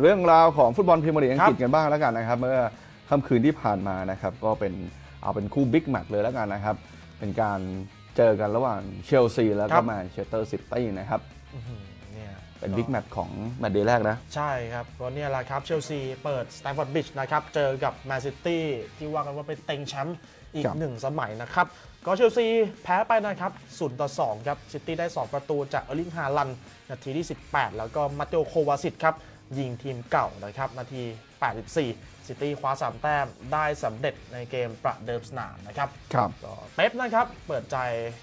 เรื่องราวของฟุตบอลพรีเมียร์ลีกอังกฤษครับกันบ้างแล้วกันนะครับ เมื่อค่ำคืนที่ผ่านมานะครับก็เป็นเอาเป็นคู่บิ๊กแมตช์เลยแล้วกันนะครับ เป็นการเจอกันระหว่างเชลซีแล้วคก็รับแมนเชสเตอร์ซิตี้นะครับอื้อหือเนี่ยเป็นบิ๊กแมตช์ของแมตช์เดย์แรกนะ ใช่ครับก็เนี่ยแหละครับเชลซีเปิดสแตนฟอร์ดบิชนะครับ เจอกับแมนซิตี้ที่ว่ากันว่าเป็นเต็งแชมป์อีกครับหนึ่งสมัยนะครับ ก็เชลซีแพ้ไปนะครับ0ต่อ2ครับซิตี้ได้ 2 ประตูจากเออร์ลิงฮาลัน นาทีที่ 18 แล้วก็มาเตโอโควาสิตครับ ยิงทีมเก่านะครับนาที 84 ซิตี้คว้า 3 แต้มได้สำเร็จในเกมประเดิมสนามนะครับครับก็เป๊ปนะครับ เปิดใจ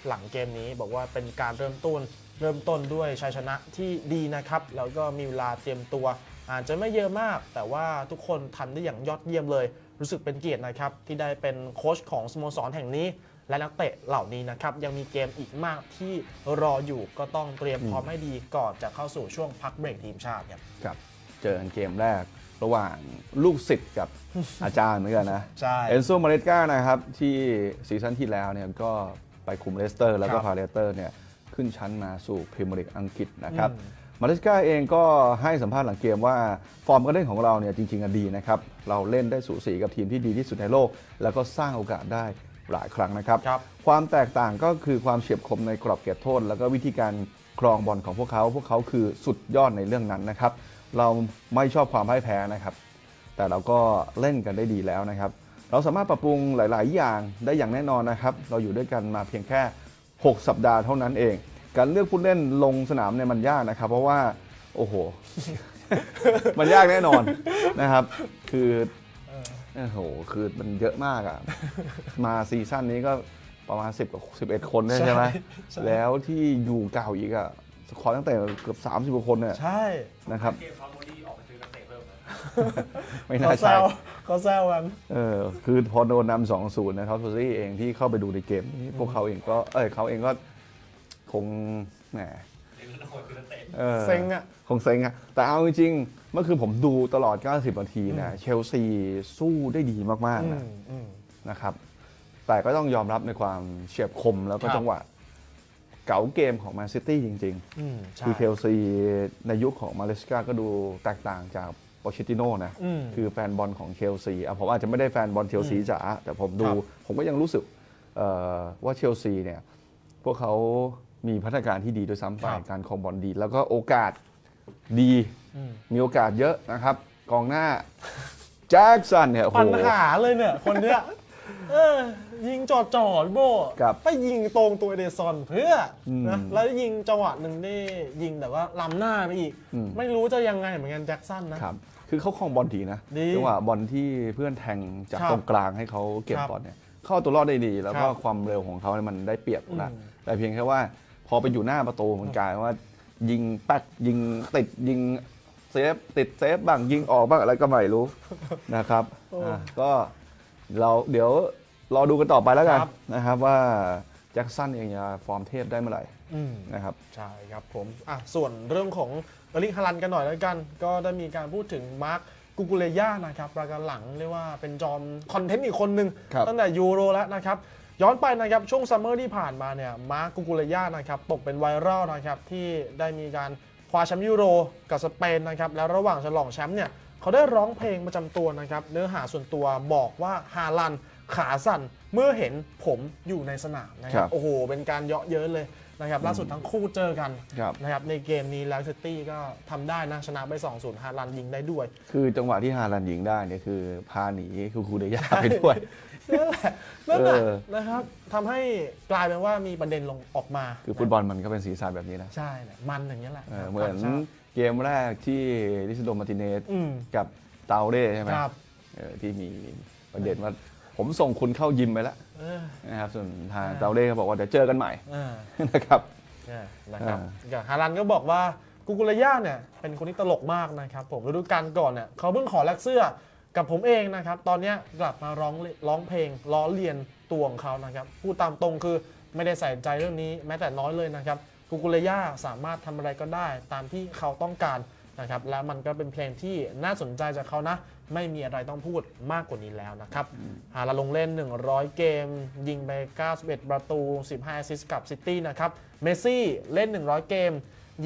หลังเกมนี้บอกว่าเป็นการเริ่มต้นเริ่มต้นด้วยชัยชนะที่ดีนะครับ แล้วก็มีเวลาเตรียมตัว อาจจะไม่เยอะมาก แต่ว่าทุกคนทำได้อย่างยอดเยี่ยมเลย รู้สึกเป็นเกียรตินะครับ ที่ได้เป็นโค้ชของสโมสรแห่งนี้และนักเตะเหล่านี้นะครับ ยังมีเกมอีกมากที่รออยู่ก็ต้องเตรียมพร้อมให้ดีก่อนจะเข้าสู่ช่วงพักเบรกทีมชาติครับครับ เจอกันเกมแรกระหว่างลูกศิษย์กับ อาจารย์เหมือนกันนะ ใช่ เอนโซมาเลสกานะครับ ที่ซีซั่นที่แล้วเนี่ยก็ไปคุมเลสเตอร์ แล้วก็ครับพาเลสเตอร์เนี่ยขึ้นชั้นมาสู่พรีเมียร์ลีกอังกฤษนะครับอืมมาเลสกาเองก็ให้สัมภาษณ์หลังเกมว่าฟอร์มการเล่นของเราเนี่ยจริงๆอะดีนะครับ เราเล่นได้สูสีกับทีมที่ดีที่สุดในโลก แล้วก็สร้างโอกาสได้หลายครั้งนะครับครับความแตกต่างก็คือความเฉียบคมในกรอบเขตโทษ แล้วก็วิธีการ ครองบอลของพวกเขา พวกเขาคือสุดยอดในเรื่องนั้นนะครับ เราไม่ชอบความพ่ายแพ้นะครับ แต่เราก็เล่นกันได้ดีแล้วนะครับ เราสามารถปรับปรุงหลาย ๆ อย่างได้อย่างแน่นอนนะครับ เราอยู่ด้วยกันมาเพียงแค่ 6 สัปดาห์เท่านั้นเอง การเลือกผู้เล่นลงสนามเนี่ยมันยากนะครับ เพราะว่าโอ้โห มันยากแน่นอนนะครับ คือโอ้โห คือมันเยอะมากอะมาซีซั่นนี้ก็ ประมาณ 10กับ11 คนได้ใช่ไหมใช่ แล้วที่อยู่เก่าอีกอะสควอตตั้งแต่เกือบ 30กว่าคนเนี่ยใช่นะครับ เกมเขาโมดี้ออกไปซื้อนักเตะเพิ่มนะไม่เขาน่าแซใช่ วเขาแซวกัน เออคือพอโดนนำสองศูนย์นะครับโซซี่เองที่เข้าไปดูในเกมนี้พวกเขาเองก็เอ้ยเขาเองก็คงแหมเล่นแล้วคนคือนักเตะออเซ็งอะ คงเซ็งอะแต่เอาจริงๆเมื่อคืนผมดูตลอด 90 นาทีนะเชลซีสู้ได้ดีมากอืๆนะมอืมนะครับ แต่ก็ต้องยอมรับในความเฉียบคมแล้วก็ครับจังหวะ เก๋าเกมของแมนซิตี้จริงอืมๆ ใช่คือเชลซีในยุคของมาเลสกาก็ดูแตกต่างจากโปเชติโน่นะ อืม คือแฟนบอลของเชลซีอะผมอาจจะไม่ได้แฟนบอลเชลซีจ๋าแต่ผมดู ครับผมก็ยังรู้สึกเอ่อว่าเชลซีเนี่ย พวกเขามีพัฒนาการที่ดีด้วยซ้ำไปครับ การครองบอลดี แล้วก็โอกาสดีอืมมีโอกาสเยอะนะครับ กองหน้าแจ็คสันเนี่ยโอ้โหปัญหาเลยเนี่ย คนเนี้ยเออ ยิงจอดจอดโบครับไปยิงตรงตัวเอเดซอนเพื่ออมนะแล้วยิงจังหวะหนึ่งได้ยิงแต่ว่าล้ำหน้าไปอีก อืม ไม่รู้จะยังไงเหมือนกันแจ็คสันนะ ครับ คือเขาครองบอลดีนะดีจังหวะบอลที่เพื่อนแทงจากครับตรงกลางให้เขาเก็บครับบอลเนี่ยเข้าเอาตัวรอดได้ดี แล้วก็ครับความเร็วของเขาเนี่ยมันได้เปรียบนะอืมแต่เพียงแค่ว่าพอไปอยู่หน้าประตูมันกลายว่า ยิงแป๊กยิงติดยิงเซฟติดเซฟบ้างยิงออกบ้างอะไรก็ไม่รู้ นะครับโอ้อะก็เราเดี๋ยว รอดูกันต่อไปแล้วกันครับ นะครับว่าแจ็คสันเองจะฟอร์มเทพได้เมื่อไหร่อืม นะครับ ใช่ครับผมอะส่วนเรื่องของเอริกฮารันกันหน่อยแล้วกัน ก็ได้มีการพูดถึงมาร์คกุกุเลย่านะครับประกันหลังเรียกว่าเป็นจอมคอนเทนต์อีกคนหนึ่งครับ ตั้งแต่ยูโรแล้วนะครับ ย้อนไปนะครับช่วงซัมเมอร์ที่ผ่านมาเนี่ยมาร์คกุกุเลย่านะครับตกเป็นไวรัลนะครับที่ได้มีการคว้าแชมป์ยูโรกับสเปนนะครับแล้วระหว่างฉลองแชมป์เนี่ยเขาได้ร้องเพลงประจำตัวนะครับเนื้อหาส่วนตัวบอกว่าฮาลัน ขาสั่นเมื่อเห็นผมอยู่ในสนามนะคครัรับบ โอ้โห เป็นการเยาะเย้ยเลยนะครับล่าสุดทั้งคู่เจอกันครับ นะครับในเกมนี้แล้วซิตี้ก็ทำได้นะชนะไป 2-0ฮาลันยิงได้ด้วย คือจังหวะที่ฮาลันยิงได้เนี่ยคือพาหนีคือคูเดย่าไปด้วย นั่นแหละนั่นแหละเออ นะครับทำให้กลายเป็นว่ามีประเด็นลงออกมาคือฟุตบอลมันก็เป็นสีสันแบบนี้นะใช่แหละมันอย่างนี้ยแหละเออเหมือนต่างชาติเกมแรกที่ลิซโดมาร์ติเนสอืมกับเตาเร่ใช่ไหมครับ เออที่มีประเด็นว่า ผมส่งคุณเข้ายิมไปแล้วเออ นะครับส่วนทางอ่า เตาเร่เขาบอกว่าเดี๋ยวเจอกันใหม่เออนะครับ เนี่ยนะครับอ่า อย่างฮาลันก็บอกว่ากุกุระย่าเนี่ยเป็นคนที่ตลกมากนะครับผมฤดูกาลก่อนเนี่ยเขาเพิ่งขอแลกเสื้อกับผมเองนะครับตอนเนี้ยกลับมาร้องร้องเพลงล้อเลียนตัวของเขานะครับพูดตามตรงคือไม่ได้ใส่ใจเรื่องนี้แม้แต่น้อยเลยนะครับกุกุระย่าสามารถทำอะไรก็ได้ตามที่เขาต้องการ นะครับและมันก็เป็นเพลงที่น่าสนใจจากเขานะ ไม่มีอะไรต้องพูดมากกว่านี้แล้วนะครับฮาลาลงเล่น 100 เกม ยิงไป 91 ประตู 15 แอสซิสต์กับซิตี้นะครับเมสซี่เล่น 100 เกม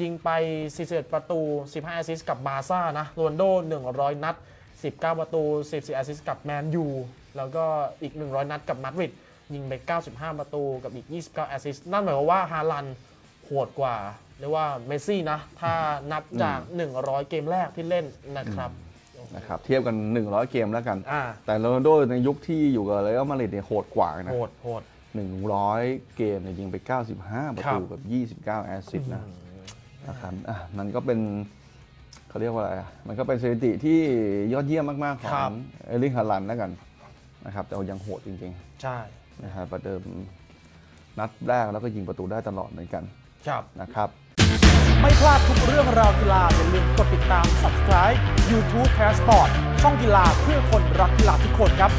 ยิงไป 41 ประตู 15 แอสซิสต์กับบาร์ซ่านะโรนลโด 100 นัด 19 ประตู 14 แอสซิสต์กับแมนยูแล้วก็อีก 100 นัดกับมาดริดยิงไป 95 ประตูกับอีก 29 แอสซิสต์นั่นหมายความว่าฮาลันโหดกว่า เรียกว่าเมสซี่นะ ถ้านับจาก 100 เกมแรกที่เล่นนะครับนะครับเทียบกัน 100 เกมแล้วกัน อ่าแต่โรนัลโดในยุคที่อยู่กับเรอัลมาดริดเนี่ยโหดกว่านะโหดโหด100 เกมเนี่ยยิงไป 95 ประตูครับกับ 29 แอสซิสต์นะนะครับอะมันก็เป็นเขาเรียกว่าอะไรอะมันก็เป็นสถิติที่ยอดเยี่ยมมาก ๆ ขอครังบเอลิงฮาลันแล้วกันนะครับแต่ว่ายังโหดจริง ใช่ ๆ นะครับประเดิมนัดแรกแล้วก็ยิงประตูได้ตลอดเหมือนกันครับ นะครับ ไม่พลาดทุกเรื่องราวกีฬาอย่าลืมกดติดตาม subscribe YouTube Passport ช่องกีฬาเพื่อคนรักกีฬาทุกคนครับ